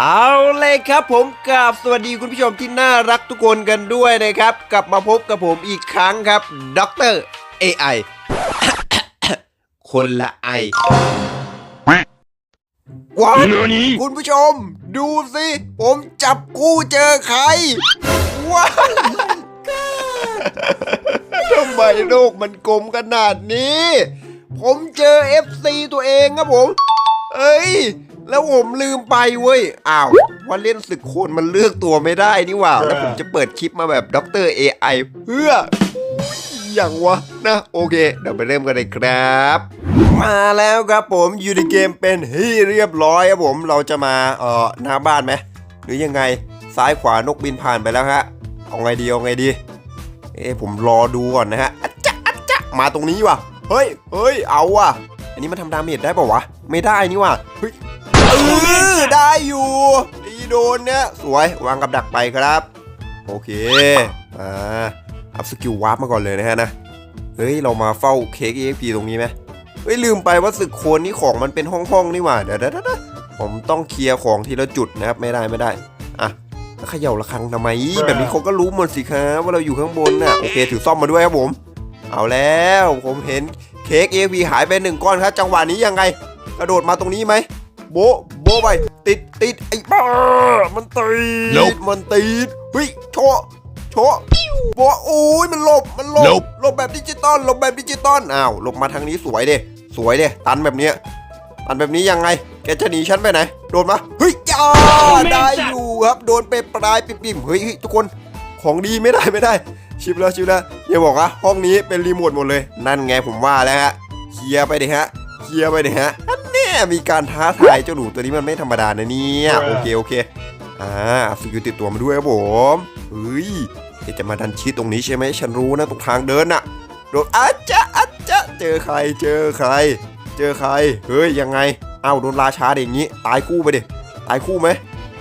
เอาเลยครับผมกับสวัสดีคุณผู้ชมที่น่ารักทุกคนกันด้วยนะครับ กลับมาพบกับผมอีกครั้งครับด็อกเตอร์ AI คนละไอว้าวคุณผู้ชม ดูสิ ผมจับกู้เจอใครว้าวทำไมโลกมันกลมขนาดนี้ ผมเจอ FC ตัวเองครับผม เอ้ย แล้วผมลืมไปเว้ย อ้าว ว่าเล่นศึกโคนมันเลือกตัวไม่ได้นี่หว่า แล้วผมจะเปิดคลิปมาแบบด็อกเตอร์ AI เพื่ออย่างวะนะ โอเค เดี๋ยวไปเริ่มกันเลยครับ มาแล้วครับผมอยู่ในเกมเป็นที่เรียบร้อยครับผมเราจะมาเอ่อหน้าบ้านไหมหรือยังไงซ้ายขวานกบินผ่านไปแล้วฮะเอาไงดีเอาไงดี เอ้ผมรอดูก่อนนะฮะอัจจะอัจจะมาตรงนี้ว่ะเฮ้ยเฮ้ยเอาว่ะ อันนี้มันทำดาเมจได้ป่าวะ ไม่ได้นี่ว่ะเฮ้ย เออได้อยู่ตีโดนเนี่ยสวยวางกับดักไปครับ โอเคอ่าอัพสกิลวาร์ปมาก่อนเลยนะฮะนะเฮ้ยเรามาเฝ้าเค้ก EXP ตรงนี้ไหมเฮ้ยลืมไปว่าศึกโคนนี่ของมันเป็นห้องๆนี่หว่าเดี๋ยวเดี๋ยวเดี๋ยวผมต้องเคลียร์ของทีละจุดนะครับไม่ได้ไม่ได้อะแล้วเขย่าระฆังทำไมแบบนี้เขาก็รู้หมดสิครับว่าเราอยู่ข้างบนน่ะโอเคถือซ่อมมาด้วยครับผม เอาแล้วผมเห็นเค้ก EXP หายไปหนึ่งก้อนครับจังหวะนี้ยังไง กระโดดมาตรงนี้ไหม โบะโบะไปติดติดไอ้บ้ามันติด Nope มันติดเฮ้ยโชะโชะโบะโอ้ยมันหลบมันหลบ Nope หลบแบบดิจิตอลหลบแบบดิจิตอลอ้าวหลบมาทางนี้สวยเด้สวยเด้ตันแบบเนี้ยตันแบบนี้ยังไง แกจะหนีฉันไปไหนโดนมาเฮ้ยจ้าได้อยู่ครับโดนไปปลายปิ่มๆเฮ้ยเฮ้ยทุกคนของดีไม่ได้ไม่ได้ชิปแล้วชิปแล้วอย่าบอกว่าห้องนี้เป็นรีโมทหมดเลย นั่นไงผมว่าแล้วฮะเคลียร์ไปดิฮะ เคลียร์ไปดิฮะอันเนี้ยมีการท้าทายเจ้าหนูตัวนี้มันไม่ธรรมดานะเนี่ยโอเคโอเคอ่าสกิลติดตัวมาด้วยครับผมเฮ้ยแกจะมาดันชิดตรงนี้ใช่ไหมฉันรู้นะตรงทางเดินน่ะโดนอาจจะอาจจะเจอใครเจอใคร เจอใครเฮ้ยยังไงเอ้าโดนราชาเด็อย่างงี้ ตายคู่ไปดิตายคู่ไหม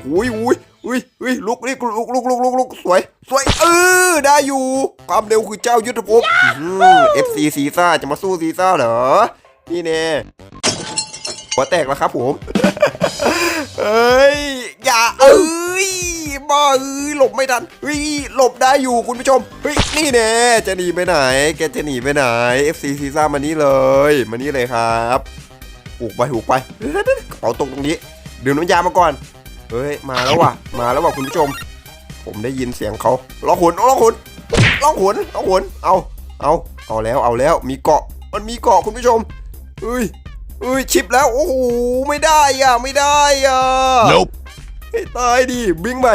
อุ้ยอุ้ยอุ้ยอุ้ยลุกนี่ลุกลุกลุกลุกลุกสวย สวยเออได้อยู่ ความเร็วคือเจ้ายุทธภพเอฟซีซีซ่าจะมาสู้ซีซ่าเหรอ นี่แน่หัวแตกแล้วครับผมเอ้ย อย่าเอ้ยบ้าเอ้ยหลบไม่ทันเฮ้ยหลบได้อยู่คุณผู้ชมเฮ้ยนี่แน่จะหนีไปไหน แกจะหนีไปไหน FC ซีซ่ามานี่เลยมานี่เลยครับหูกไปหูกไปกระเป๋าตกตรงนี้ดื่มน้ำยามาก่อนเฮ้ยมาแล้วว่ะ มาแล้วว่ะคุณผู้ชม ผมได้ยินเสียงเขาร้องหุนร้องหุนร้องหุนร้องหุนเอาเอาเอาแล้วเอาแล้วมีเกาะมันมีเกาะคุณผู้ชม อ้ยเอ้ยชิปแล้ว โอ้โห ไม่ได้อะ ไม่ได้อะ Nope. ให้ตายดิวิ่งไป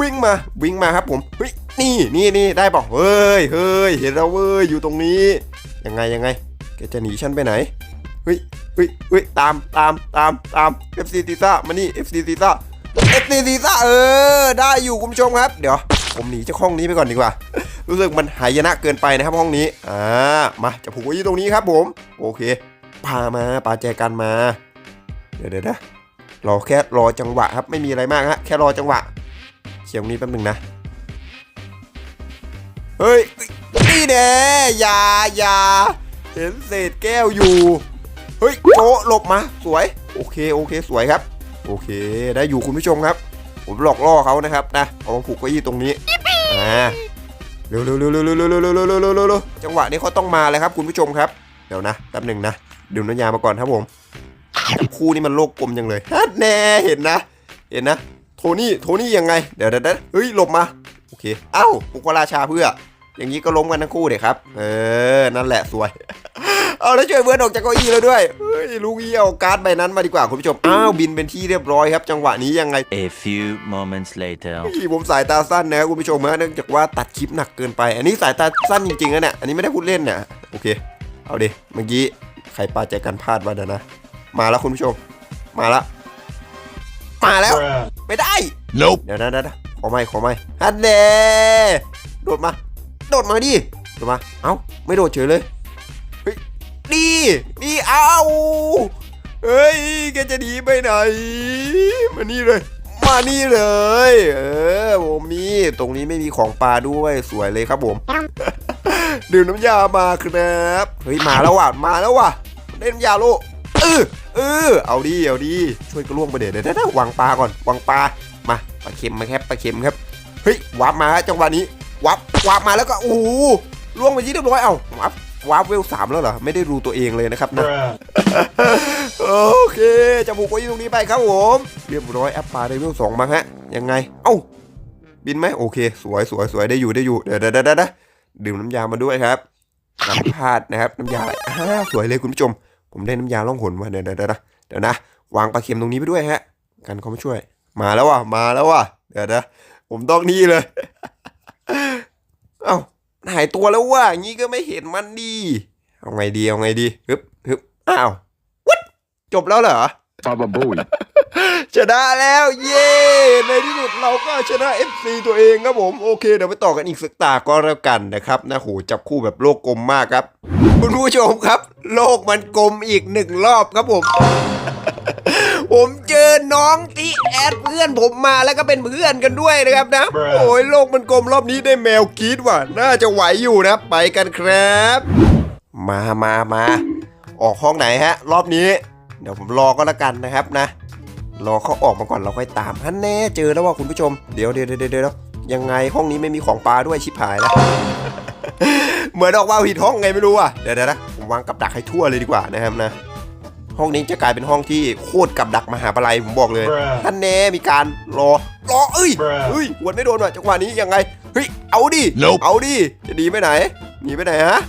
วิ่งมาวิ่งมาครับผมเฮ้ยนี่นี่นี่ได้ป่ะเฮ้ยเฮ้ยเห็นแล้วเว้ยอยู่ตรงนี้ ยังไงยังไงแกจะหนีฉันไปไหนเฮ้ยเฮ้ยเฮ้ยตามตามตามตาม FC ซีซ่ามานี่ FC ซีซ่า FC ซีซ่าเออ ได้อยู่คุณผู้ชมครับ เดี๋ยว ผมหนีจากห้องนี้ไปก่อนดีกว่า รู้สึกมันหายนะเกินไปนะครับห้องนี้อ่ามาจะผูกไว้ที่ตรงนี้ครับผม โอเค พามาปาแจกันมา เดี๋ยวเดี๋ยวนะรอแค่รอจังหวะครับไม่มีอะไรมากฮะแค่รอจังหวะเขียงนี้แป๊บหนึงนะ เฮ้ยนี่แน่อย่าอย่าเห็นเศษแก้วอยู่ เฮ้ยโจหลบมาสวย โอเคโอเคสวยครับ โอเคได้อยู่คุณผู้ชมครับ ผมหลอกล่อเขานะครับนะเอาผูกเก้าอี้ตรงนี้อ่าเร็วเร็วเร็วเร็วเร็วเร็วเร็วเร็วเร็วเร็วเร็วเร็วเร็วจังหวะนี้เขาต้องมาเลยครับคุณผู้ชมครับ เดี๋ยวนะแป๊บหนึ่งนะ ดื่มน้ำยามาก่อนครับผม คู่นี้มันโลกกลมจังเลยฮัดแน่เห็นนะ เห็นนะ โทนี่โทนี่ยังไง เดี๋ยวเดี๋ยวเดี๋ยวเฮ้ยหลบมาโอเคเอ้าปุกราชาเพื่อ อย่างนี้ก็ล้มกันทั้งคู่เด็ครับ เออนั่นแหละสวย เอาแล้วช่วยเบิร์นออกจากเก้าอี้แล้วด้วยเฮ้ยลูกเอี้ยวการ์ดใบนั้นมาดีกว่าคุณผู้ชมอ้าวบินเป็นที่เรียบร้อยครับ จังหวะนี้ยังไง A few moments later. พี่ผมสายตาสั้นนะครับคุณผู้ชมฮะเนื่องจากว่าตัดคลิปหนักเกินไป อันนี้สายตาสั้นจริงๆนะเนี่ยอันนี้ไม่ได้พูดเล่นเนี่ยโอเค เอาดิเมื่อกี้ ใครปาใจกันพลาดมาเดี๋ยวนะ มาแล้วคุณผู้ชม มาแล้วมาแล้ว ไม่ได้ Nope. เดี๋ยวนะเดี๋ยวนะขอไม่ขอไม่ฮันเน่โดดมา โดดมาดิ โดดมา เอ้า ไม่โดดเฉยเลย เฮ้ย ดีดีเอาเฮ้ย แกจะหนีไปไหน มานี่เลย มานี่เลย เออผมมีตรงนี้ไม่มีของปลาด้วย สวยเลยครับผม ดื่มน้ำยามาครับเฮ้ยมาแล้วว่ะมาแล้วว่ะเล่นน้ำยาโลเออเออเอาดีเอาดีช่วยกระล่วงไปเดี๋ยวเดี๋ยวเดี๋ยววางปลาก่อนวางปลามาปลาเค็มมาครับปลาเค็มครับเฮ้ยวาร์ปมาฮะจังหวะนี้วาร์ปวาร์ปมาแล้วก็โอ้ล่วงไปที่เรียบร้อยเอ้าวาร์ปวาร์ปเวลสามแล้วเหรอ ไม่ได้รู้ตัวเองเลยนะครับนะโอเคจะบุกไว้ตรงนี้ไปครับผมเรียบร้อยแอปปลาได้เวลสองมาฮะยังไง เอ้า บินไหมโอเค สวยสวยสวยได้อยู่ได้อยู่เดี๋ยวเดี๋ยวเดี๋ยว ดื่มน้ำยามาด้วยครับน้ำพาดนะครับ น้ำยาอะไรอ่าสวยเลยคุณผู้ชม ผมได้น้ำยาล่องหนมาเดี๋ยวเดี๋ยวนะเดี๋ยวนะ วางปลาเค็มตรงนี้ไปด้วยฮะ กันเขามาช่วย มาแล้วว่ะ มาแล้วว่ะ เดี๋ยวนะผมต้องนี่เลย เอ้าหายตัวแล้วว่ะงี้ก็ไม่เห็นมันดี เอาไงดี เอาไงดี ฮึบฮึบอ้าววัดจบแล้วเหรอ Baba Bowie. ชนะแล้วเย้ในที่สุดเราก็ชนะ FC ตัวเองครับผมโอเค เดี๋ยวไปต่อกันอีกสักตาก็แล้วกันนะครับนะโหจับคู่แบบโลกกลมมากครับ คุณผู้ชมครับ โลกมันกลมอีกหนึ่งรอบครับผมผมเจอน้องที่แอดเพื่อนผมมาแล้วก็เป็นเพื่อนกันด้วยนะครับนะ Bruh โอ้ยโลกมันกลมรอบนี้ได้แมวกรีดว่ะ น่าจะไหวอยู่นะ ไปกันครับ มามามาออกห้องไหนฮะ รอบนี้ เดี๋ยวผมรอก็แล้วกันนะครับนะ รอเขาออกมาก่อนเราค่อยตามฮันแน่เจอแล้วว่าคุณผู้ชม เดี๋ยวเดี๋ยวเดี๋ยวเดี๋ยวยังไงห้องนี้ไม่มีของปลาด้วยชิบหายแล้วเหมือนออกมาผิดห้องไงไม่รู้อะเดี๋ยวเดี๋ยวนะผมวางกับดักให้ทั่วเลยดีกว่านะครับนะ ห้องนี้จะกลายเป็นห้องที่โคตรกับดักมหาปลัยผมบอกเลย Bruh ท่านแน่มีการรอรอเอ้ย Bruh เฮ้ยหวนไม่โดนว่ะจังหวะนี้ยังไงเฮ้ยเอาดิ Nope เอาดิจะดีไปไหนหนีไปไหนฮะ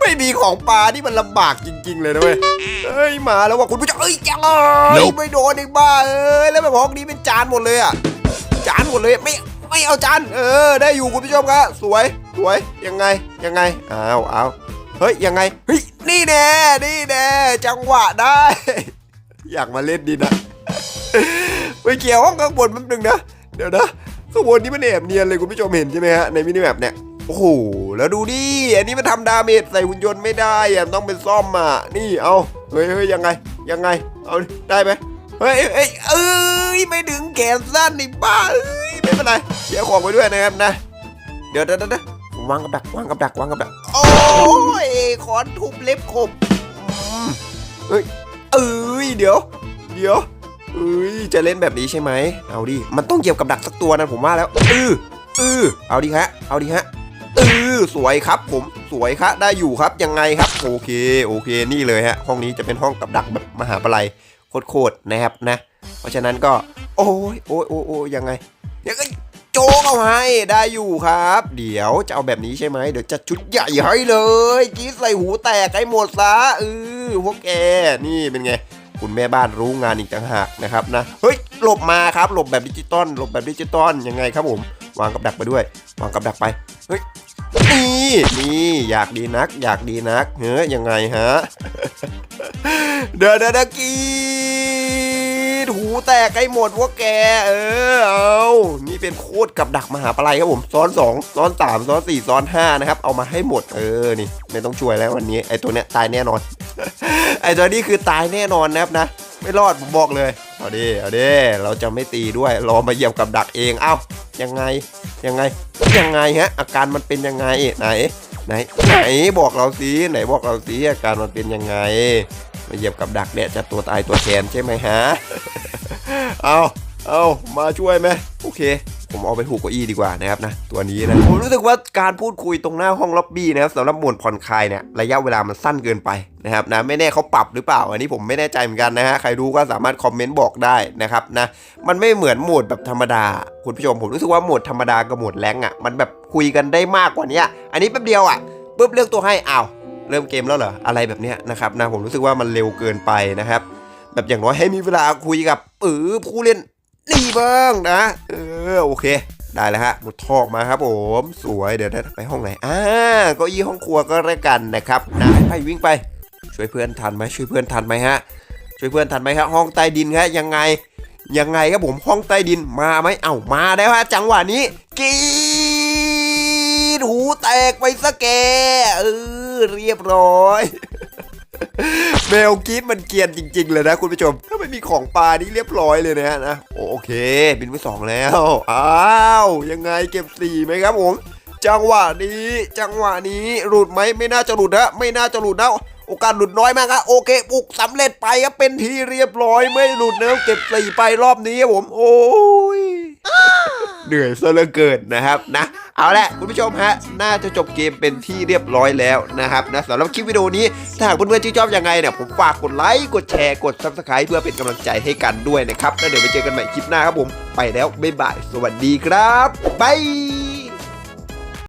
ไม่มีของปลาที่มันลำบากจริง ๆ เลยนะเว้ยเฮ้ยมาแล้วว่ะคุณผู้ชมเอ้ยจ้า Nope ไม่โดนอีกบ้าเอ้ยแล้วแบบห้องนี้เป็นจานหมดเลยอะจานหมดเลยไม่ไม่เอาจานเออ ได้อยู่คุณผู้ชมครับสวยสวยยังไงยังไงอ้าวอ้าวเฮ้ยยังไงเฮ้ยนี่แน่นี่แน่จังหวะได้ อยากมาเล่นดีนะไปเกี่ยวห้องข้างบนแป๊บนึงนะเดี๋ยวนะข้างบนนี้มันแอบเนียนเลยคุณผู้ชมเห็นใช่ไหมฮะในมินิแมปเนี่ย โอ้โห แล้วดูดิ อันนี้มันทำดาเมจใส่หุ่นยนต์ไม่ได้อะต้องเป็นซ่อมอะ นี่เอา เฮ้ยเฮ้ยยังไง ยังไง เอา ได้ไหมเฮ้ยเฮ้ยเอ้ย ไม่ถึงแขนสั้นนี่บ้า เอ้ย ไม่เป็นไรเสียของไปด้วยนะครับนะ เดี๋ยวเดี๋ยวเดี๋ยววางกับดักวางกับดักวางกับดัก โอ้ยขอนทุบเล็บขบเฮ้ย เอ้ย เดี๋ยว เดี๋ยวเอ้ย จะเล่นแบบนี้ใช่ไหม เอาดิ มันต้องเกี่ยวกับดักสักตัวนะผมว่าแล้วเออเออเอาดิฮะ เอาดิฮะ ออสวยครับ ผมสวยครับได้อยู่ครับยังไงครับ โอเคโอเคนี่เลยฮะห้องนี้จะเป็นห้องกับดักแบบมหาปลัยโคตรๆนะครับนะ เพราะฉะนั้นก็ โอ้ยโอ้ยโอ้ยโอ้ยยังไงยังไงโจกเอาให้ได้อยู่ครับ เดี๋ยวจะเอาแบบนี้ใช่ไหมเดี๋ยวจะชุดใหญ่ให้เลยกีใส่หูแตกให้หมดซะเออพวกแกนี่เป็นไงคุณแม่บ้านรู้งานอีกต่างหากนะครับนะเฮ้ยหลบมาครับหลบแบบดิจิตอลหลบแบบดิจิตอลยังไงครับผม วางกับดักไปด้วย วางกับดักไปเฮ้ย นี่นี่อยากดีนัก อยากดีนักเฮ้ยยังไงฮะเดี๋ยวเดี๋ยวเดี๋ยวกรีดหูแตกให้หมดพวกแก เออเอานี่เป็นโคตรกับดักมหาปลัยครับผมซ้อนสองซ้อนสามซ้อนสี่ซ้อนห้านะครับเอามาให้หมดเออนี่ไม่ต้องช่วยแล้ววันนี้ไอ้ตัวเนี้ยตายแน่นอน ไอ้ตัวนี้คือตายแน่นอนนะครับนะ ไม่รอดผมบอกเลยเอาดิเอาดิเราจะไม่ตีด้วยรอมาเหยียบกับดักเองเอ้า ยังไงยังไงยังไงฮะอาการมันเป็นยังไงไหน ไหน ไหนบอกเราสิไหนบอกเราสิอาการมันเป็นยังไงมาเหยียบกับดักเนี่ยจะตัวตายตัวแทนใช่ไหมฮะเอาเอามาช่วยไหมโอเค ผมเอาไปผูกเก้าอี้ดีกว่านะครับนะตัวนี้นะผมรู้สึกว่าการพูดคุยตรงหน้าห้องล็อบบี้นะครับสำหรับหมวดผ่อนคลายเนี่ยระยะเวลามันสั้นเกินไปนะครับนะไม่แน่เขาปรับหรือเปล่า อันนี้ผมไม่แน่ใจเหมือนกันนะฮะใครรู้ก็สามารถคอมเมนต์บอกได้นะครับนะมันไม่เหมือนโหมดแบบธรรมดา คุณผู้ชมผมรู้สึกว่าโหมดธรรมดากับโหมดแรงอะมันแบบคุยกันได้มากกว่านี้อันนี้แป๊บเดียวอะปุ๊บเลือกตัวให้อ้าวเริ่มเกมแล้วเหรออะไรแบบเนี้ยนะครับนะผมรู้สึกว่ามันเร็วเกินไปนะครับ แบบอย่างน้อยให้มีเวลาคุยกับเออผู้เล่น นี่บ้างนะ เออโอเค ได้แล้วฮะหมดทอกมาครับผมสวยเดี๋ยวได้ไปห้องไหนอ่าก็ยี่ห้องครัวก็แล้วกันนะครับนะไปวิ่งไป ช่วยเพื่อนทันไหมช่วยเพื่อนทันไหมฮะช่วยเพื่อนทันไหมฮะห้องใต้ดินฮะยังไงยังไงครับผมห้องใต้ดินมาไหมเอ้ามาแล้วฮะจังหวะนี้กีดหูแตกไปสะแกเออเรียบร้อย แมวกรีดมันเกียนจริง ๆ เลยนะคุณผู้ชม ถ้าไม่มีของปลานี่เรียบร้อยเลยนะฮะนะโอเค บินไปสองแล้ว อ้าว ยังไงเก็บสี่ไหมครับผม จังหวะนี้ จังหวะนี้หลุดไหมไม่น่าจะหลุดนะไม่น่าจะหลุดนะโอกาสหลุดน้อยมากครับโอเคบุกสำเร็จไปครับเป็นที่เรียบร้อยไม่หลุดเนะเก็บสี่ไปรอบนี้ครับผม โอ้ยเหนื่อยซะเหลือเกินนะครับนะ เอาละคุณผู้ชมฮะ น่าจะจบเกมเป็นที่เรียบร้อยแล้วนะครับนะสำหรับคลิปวิดีโอนี้ ถ้าหากเพื่อนๆชื่นชอบยังไงเนี่ยผมฝากกดไลค์กดแชร์กดซับสไครป์เพื่อเป็นกำลังใจให้กันด้วยนะครับแล้วเดี๋ยวไปเจอกันใหม่คลิปหน้าครับผม ไปแล้วบ๊ายบายสวัสดีครับบาย